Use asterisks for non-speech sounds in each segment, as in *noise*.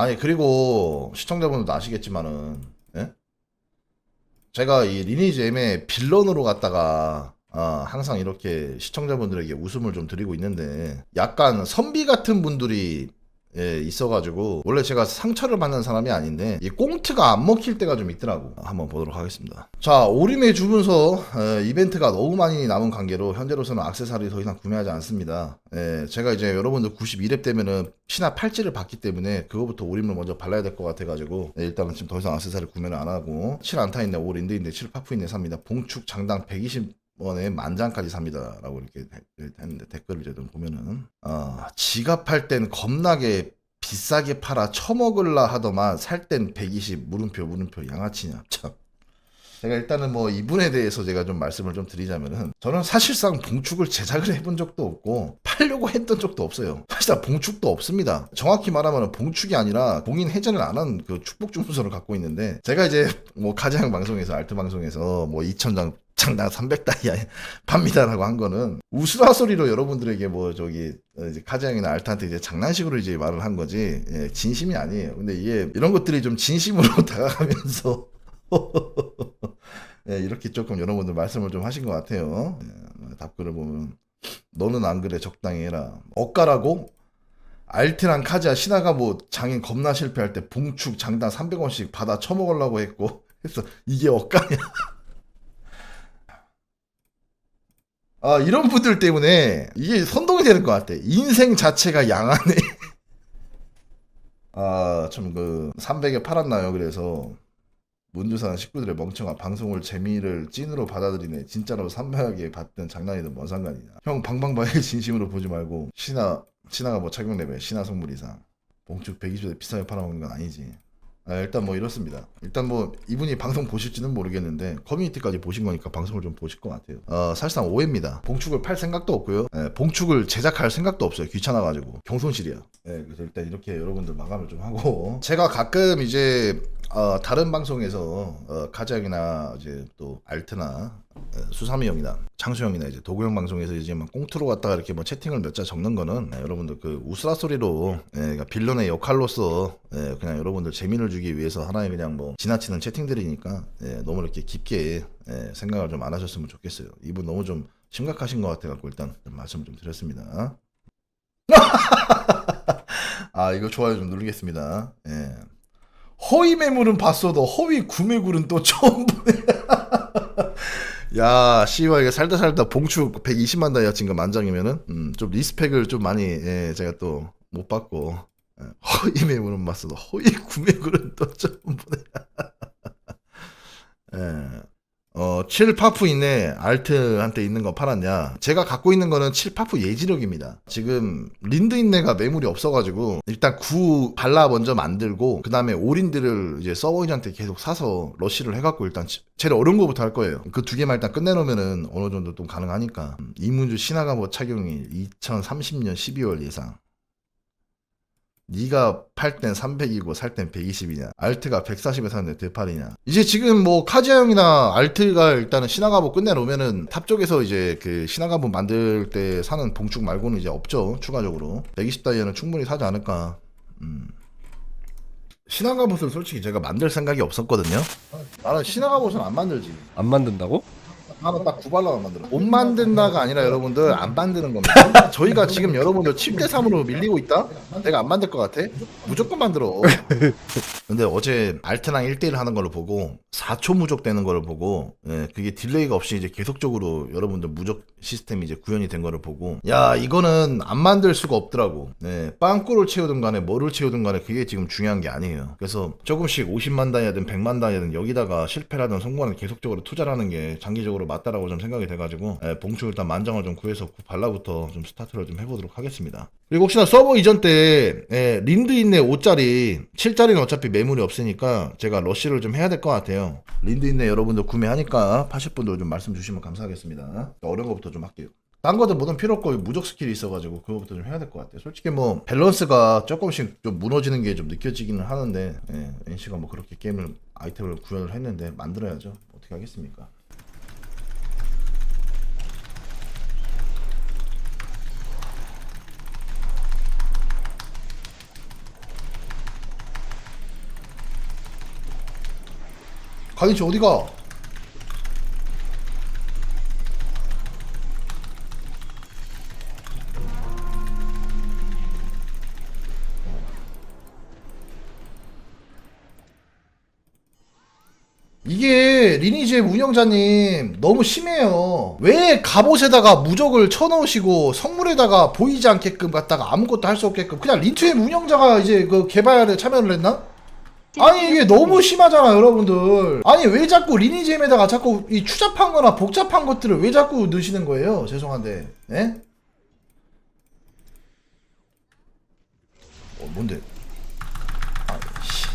아니 그리고 시청자분들도 아시겠지만은 예? 제가 이 리니지 M의 빌런으로 갔다가 아, 항상 이렇게 시청자분들에게 웃음을 좀 드리고 있는데 약간 선비 같은 분들이 예, 있어가지고 원래 제가 상처를 받는 사람이 아닌데 이 꽁트가 안 먹힐 때가 좀 있더라고. 한번 보도록 하겠습니다. 자 오림의 주문서 에, 이벤트가 너무 많이 남은 관계로 현재로서는 악세사리 더 이상 구매하지 않습니다. 예, 제가 이제 여러분들 91렙 되면은 신화 팔찌를 받기 때문에 그거부터 오림을 먼저 발라야 될 것 같아가지고 예, 일단은 지금 더 이상 악세사리 구매를 안 하고 7 안타 있네 5 린드 인데 7 파프 있네 삽니다. 봉축 장당 120 원에 만장까지 삽니다라고 이렇게 데- 했는데 댓글을 좀 보면은 아 지갑할 땐 겁나게 비싸게 팔아 처먹을라 하더만 살 땐 120 물음표 물음표 양아치냐. 참 제가 일단은 뭐 이분에 대해서 제가 좀 말씀을 좀 드리자면은 저는 사실상 봉축을 제작을 해본 적도 없고 팔려고 했던 적도 없어요 사실상 봉축도 없습니다 정확히 말하면 봉축이 아니라 봉인 해제를 안한 그 축복 주문서를 갖고 있는데 제가 이제 뭐 가장 방송에서 알트 방송에서 뭐 2천장 장당 300다이아 팝니다라고 한 거는 우스라소리로 여러분들에게 뭐 저기 어, 이제 카즈형이나 알트한테 이제 장난식으로 이제 말을 한 거지 예, 진심이 아니에요. 근데 이게 이런 것들이 좀 진심으로 *laughs* 다가가면서 *laughs* 예, 이렇게 조금 여러분들 말씀을 좀 하신 것 같아요. 예, 답글을 보면 너는 안 그래 적당히 해라. 억가라고 알트랑 카즈야 신화가 뭐 장인 겁나 실패할 때 봉축 장당 300원씩 받아 처먹으려고 했고 *laughs* 그래서 이게 억가냐? *laughs* 아, 이런 분들 때문에 이게 선동이 되는 것 같아. 인생 자체가 양아네. *laughs* 아, 참, 그, 300에 팔았나요? 그래서, 문주산 식구들의 멍청한 방송을 재미를 찐으로 받아들이네. 진짜로 산만하게 봤던 장난이든 뭔 상관이냐. 형, 방방바에 *laughs* 진심으로 보지 말고, 신화, 신화가 뭐 착용 레벨, 신화 선물 이상. 봉축 120에 비싸게 팔아먹는 건 아니지. 아, 일단 뭐 이렇습니다. 일단 뭐 이분이 방송 보실지는 모르겠는데 커뮤니티까지 보신 거니까 방송을 좀 보실 것 같아요. 어, 사실상 오해입니다. 봉축을 팔 생각도 없고요. 예, 봉축을 제작할 생각도 없어요. 귀찮아가지고 경손실이야. 예, 그래서 일단 이렇게 여러분들 마감을 좀 하고 *laughs* 제가 가끔 이제 어, 다른 방송에서 어, 가작이나 이제 또 알트나 예, 수삼이 형이나 창수 형이나 이제 도구 형 방송에서 이제 막 꽁트로 갔다가 이렇게 뭐 채팅을 몇 자 적는 거는 예, 여러분들 그 우스라 소리로 예, 그러니까 빌런의 역할로서 예, 그냥 여러분들 재미를 주기 위해서 하나의 그냥 뭐 지나치는 채팅들이니까 예, 너무 이렇게 깊게 예, 생각을 좀 안 하셨으면 좋겠어요. 이분 너무 좀 심각하신 것 같아갖고 일단 좀 말씀 좀 드렸습니다. *laughs* 아 이거 좋아요 좀 누르겠습니다. 예. 허위 매물은 봤어도 허위 구매굴은 또 처음 보네. *laughs* 야, 씨발 이게 살다 살다 봉축 120만 다이아 친거 만장이면은 음, 좀 리스펙을 좀 많이 예, 제가 또 못 받고 예, 허위 매물은 봤어도 허위 구매굴은 또 처음 보네. *laughs* 예. 어, 7파프 있네. 알트한테 있는 거 팔았냐. 제가 갖고 있는 거는 7파프 예지력입니다. 지금 린드 인내가 매물이 없어가지고 일단 9 발라 먼저 만들고 그 다음에 오린드를 이제 서버인한테 계속 사서 러쉬를 해갖고 일단 치- 제일 어려운 거부터 할 거예요. 그 두 개만 일단 끝내놓으면은 어느 정도 좀 가능하니까. 음, 이문주 신화가 뭐 착용이 2030년 12월 예상. 네가 팔 땐 300이고 살 땐 120이냐? 알트가 140에 사는데 대팔이냐? 이제 지금 뭐 카지아 형이나 알트가 일단은 신화가보 끝내놓으면은 탑 쪽에서 이제 그 신화가보 만들 때 사는 봉축 말고는 이제 없죠 추가적으로. 120다이아는 충분히 사지 않을까. 음. 신화가봇을 솔직히 제가 만들 생각이 없었거든요. 나는 신화가봇은 안 만들지. 안 만든다고? 나는 딱 구발라만 만들어. 못 만든다가 아니라 여러분들 안 만드는 겁니다. *laughs* 저희가 지금 여러분들 7대 3으로 밀리고 있다? 내가 안 만들 것 같아? 무조건 만들어. 근데 어제 알트랑 1대1 하는 걸로 보고 4초 무적 되는 걸로 보고 예, 그게 딜레이가 없이 이제 계속적으로 여러분들 무적 시스템이 이제 구현이 된 거를 보고 야 이거는 안 만들 수가 없더라고. 예, 빵꾸를 채우든 간에 뭐를 채우든 간에 그게 지금 중요한 게 아니에요. 그래서 조금씩 50만 다이아든 100만 다이아든 여기다가 실패라든 성공하는 계속적으로 투자를 하는 게 장기적으로 맞다라고 좀 생각이 돼가지고 예, 봉축 일단 만장을 좀 구해서 구- 발라부터 좀 스타트를 좀 해보도록 하겠습니다. 그리고 혹시나 서버 이전 때 예, 린드 인내 5짜리 7짜리는 어차피 매물이 없으니까 제가 러쉬를 좀 해야 될 것 같아요. 린드 인내 여러분들 구매하니까 파실 분들 좀 말씀 주시면 감사하겠습니다. 어려운 거부터 좀 할게요. 딴 거든 뭐든 필요 없고 무적 스킬이 있어가지고 그거부터 좀 해야 될 것 같아요. 솔직히 뭐 밸런스가 조금씩 좀 무너지는 게 좀 느껴지기는 하는데 예, NC가 뭐 그렇게 게임을 아이템을 구현을 했는데 만들어야죠. 어떻게 하겠습니까? 강인치 어디가? 이게 리니지의 운영자님 너무 심해요. 왜 갑옷에다가 무적을 쳐넣으시고 성물에다가 보이지 않게끔 갖다가 아무것도 할 수 없게끔 그냥 린투의 운영자가 이제 그 개발에 참여를 했나? 아니 이게 너무 심하잖아 여러분들. 아니 왜 자꾸 리니지엠에다가 자꾸 이 추잡한 거나 복잡한 것들을 왜 자꾸 넣으시는 거예요? 죄송한데. 예? 어 뭔데 아이씨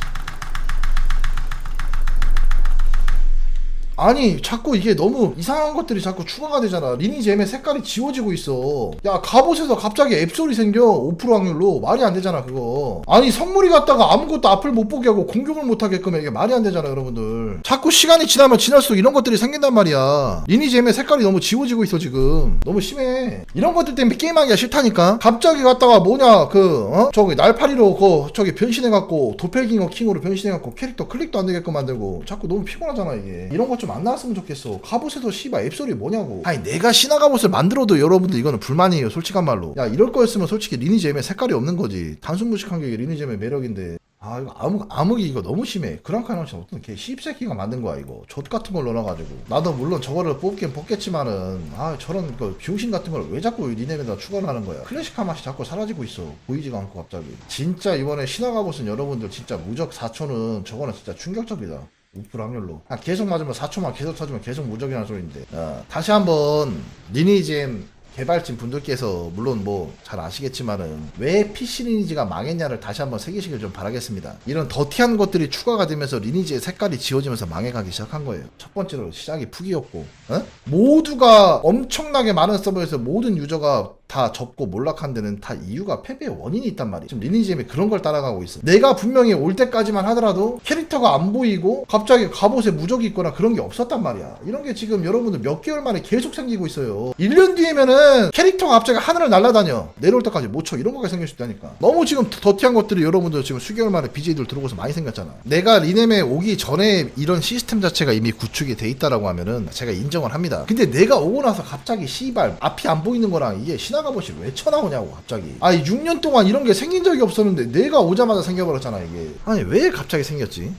아니 자꾸 이게 너무 이상한 것들이 자꾸 추가가 되잖아. 리니지엠의 색깔이 지워지고 있어. 야 갑옷에서 갑자기 앱소리 생겨. 5% 확률로. 말이 안 되잖아 그거. 아니 성물이 갔다가 아무것도 앞을 못 보게 하고 공격을 못 하게끔 해. 이게 말이 안 되잖아 여러분들. 자꾸 시간이 지나면 지날수록 이런 것들이 생긴단 말이야. 리니지엠의 색깔이 너무 지워지고 있어 지금. 너무 심해. 이런 것들 때문에 게임하기가 싫다니까? 갑자기 갔다가 뭐냐 그 어? 저기 날파리로 그 저기 변신해갖고 도펠깅어 킹으로 변신해갖고 캐릭터 클릭도 안 되게끔 만들고. 자꾸 너무 피곤하잖아 이게. 이런 것 좀안 나왔으면 좋겠어. 갑옷에서 씨발 앱소리 뭐냐고. 아니 내가 신화 갑옷을 만들어도 여러분들 이거는 불만이에요 솔직한 말로. 야 이럴 거였으면 솔직히 리니지엠에 색깔이 없는 거지. 단순 무식한 게 리니지엠의 매력인데. 아 이거 암흑 암흑이 이거 너무 심해. 그랑카이너씨 어떤 개 씹새끼가 만든 거야 이거. 젖 같은 걸 넣어놔가지고. 나도 물론 저거를 뽑긴 뽑겠지만은 아 저런 그 병신 같은 걸 왜 자꾸 리넴에다 추가를 하는 거야? 클래식한 맛이 자꾸 사라지고 있어. 보이지가 않고 갑자기. 진짜 이번에 신화 갑옷은 여러분들 진짜 무적 4초는 저거는 진짜 충격적이다 5% 확률로 아, 계속 맞으면 4초만 계속 쳐주면 계속 무적이라는 소리인데 어, 다시 한번 리니지엠 개발진 분들께서 물론 뭐 잘 아시겠지만은 왜 PC 리니지가 망했냐를 다시 한번 새기시길 좀 바라겠습니다. 이런 더티한 것들이 추가가 되면서 리니지의 색깔이 지워지면서 망해가기 시작한 거예요. 첫 번째로 시작이 푸기였고 어? 모두가 엄청나게 많은 서버에서 모든 유저가 다 접고 몰락한 데는 다 이유가 패배의 원인이 있단 말이야. 지금 리니지엠이 그런 걸 따라가고 있어. 내가 분명히 올 때까지만 하더라도 캐릭터가 안 보이고 갑자기 갑옷에 무적이 있거나 그런 게 없었단 말이야. 이런 게 지금 여러분들 몇 개월 만에 계속 생기고 있어요. 1년 뒤에면은 캐릭터가 갑자기 하늘을 날아다녀. 내려올 때까지 못 쳐. 이런 거가 생길 수 있다니까. 너무 지금 더티한 것들이 여러분들 지금 수개월 만에 BJ들 들어오고서 많이 생겼잖아. 내가 리넴에 오기 전에 이런 시스템 자체가 이미 구축이 돼 있다라고 하면은 제가 인정을 합니다. 근데 내가 오고 나서 갑자기 씨발 앞이 안 보이는 거랑 이게 신 화가봇이 왜 쳐나오냐고 갑자기. 아니 6년 동안 이런 게 생긴 적이 없었는데 내가 오자마자 생겨버렸잖아 이게. 아니 왜 갑자기 생겼지?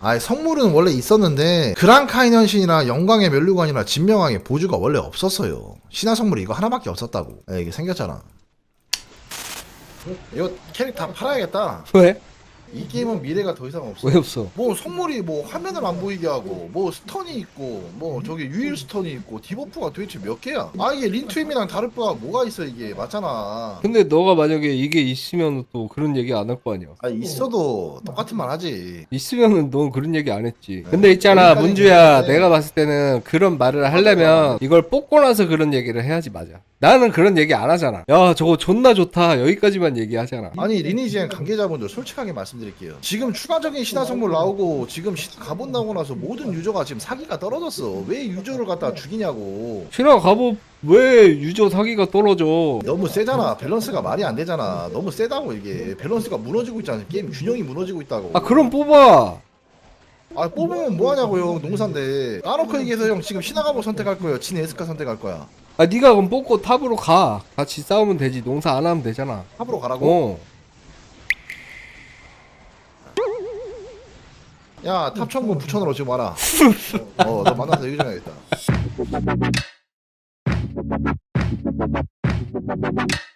아니 성물은 원래 있었는데 그랑카인 현신이나 영광의 멸류관이나 진명왕의 보주가 원래 없었어요. 신화 성물이 이거 하나밖에 없었다고. 에, 이게 생겼잖아. 이거 캐릭 다 팔아야겠다. 왜? 이 게임은 미래가 더 이상 없어. 왜 없어? 뭐 성물이 뭐 화면을 안 보이게 하고 뭐 스턴이 있고 뭐 저기 유일 스턴이 있고 디버프가 도대체 몇 개야? 아 이게 린트임이랑 다를 바가 뭐가 있어 이게 맞잖아. 근데 너가 만약에 이게 있으면 또 그런 얘기 안 할 거 아니야. 아 있어도 똑같은 말 하지. 있으면은 넌 그런 얘기 안 했지. 근데 있잖아, 문주야. 내가 봤을 때는 그런 말을 하려면 이걸 뽑고 나서 그런 얘기를 해야지 맞아. 나는 그런 얘기 안 하잖아. 야, 저거 존나 좋다. 여기까지만 얘기하잖아. 아니 리니지엔 관계자분들 솔직하게 말씀드릴게요. 지금 추가적인 신화 성물 나오고 지금 시- 갑옷 나오고 나서 모든 유저가 지금 사기가 떨어졌어. 왜 유저를 갖다 죽이냐고. 신화 갑옷 왜 유저 사기가 떨어져? 너무 세잖아. 밸런스가 말이 안 되잖아. 너무 세다고 이게. 밸런스가 무너지고 있잖아. 게임 균형이 무너지고 있다고. 아, 그럼 뽑아. 아 뽑으면 뭐 하냐고요 농사인데 까놓고 얘기해서 형 지금 신화가고 선택할 거예요 진 에스카 선택할 거야 아, 네가 그럼 뽑고 탑으로 가. 같이 싸우면 되지. 농사 안 하면 되잖아. 탑으로 가라고? 어. 야 탑천군 부천으로 지금 와라. 어너 만나서 얘기 좀 해야겠다 *laughs*